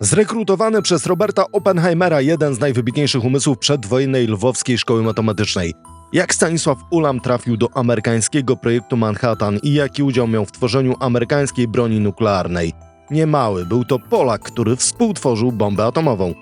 Zrekrutowany przez Roberta Oppenheimera, jeden z najwybitniejszych umysłów przedwojennej lwowskiej szkoły matematycznej. Jak Stanisław Ulam trafił do amerykańskiego projektu Manhattan i jaki udział miał w tworzeniu amerykańskiej broni nuklearnej? Niemały, był to Polak, który współtworzył bombę atomową.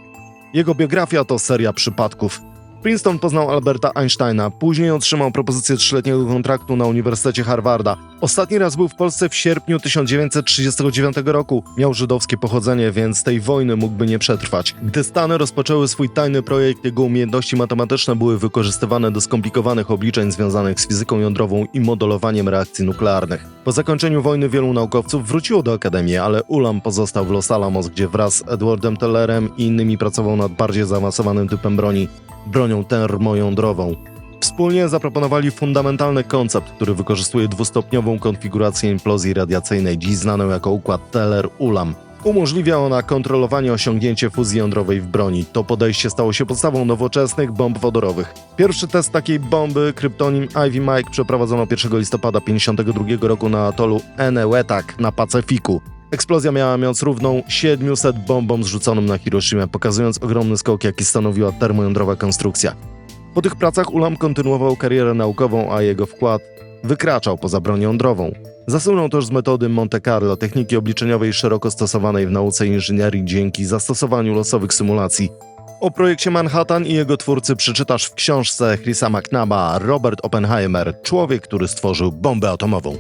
Jego biografia to seria przypadków. Princeton poznał Alberta Einsteina, później otrzymał propozycję trzyletniego kontraktu na Uniwersytecie Harvarda. Ostatni raz był w Polsce w sierpniu 1939 roku. Miał żydowskie pochodzenie, więc tej wojny mógłby nie przetrwać. Gdy Stany rozpoczęły swój tajny projekt, jego umiejętności matematyczne były wykorzystywane do skomplikowanych obliczeń związanych z fizyką jądrową i modelowaniem reakcji nuklearnych. Po zakończeniu wojny wielu naukowców wróciło do Akademii, ale Ulam pozostał w Los Alamos, gdzie wraz z Edwardem Tellerem i innymi pracował nad bardziej zaawansowanym typem broni bronią termojądrową. Wspólnie zaproponowali fundamentalny koncept, który wykorzystuje dwustopniową konfigurację implozji radiacyjnej, dziś znaną jako układ Teller-Ulam. Umożliwia ona kontrolowanie osiągnięcie fuzji jądrowej w broni. To podejście stało się podstawą nowoczesnych bomb wodorowych. Pierwszy test takiej bomby, kryptonim Ivy Mike, przeprowadzono 1 listopada 1952 roku na atolu Enewetak na Pacyfiku. Eksplozja miała moc równą 700 bombom zrzuconym na Hiroshima, pokazując ogromny skok, jaki stanowiła termojądrowa konstrukcja. Po tych pracach Ulam kontynuował karierę naukową, a jego wkład wykraczał poza broń jądrową. Zasunął też z metody Monte Carlo, techniki obliczeniowej szeroko stosowanej w nauce inżynierii dzięki zastosowaniu losowych symulacji. O projekcie Manhattan i jego twórcy przeczytasz w książce Chrisa McNaba Robert Oppenheimer, człowiek, który stworzył bombę atomową.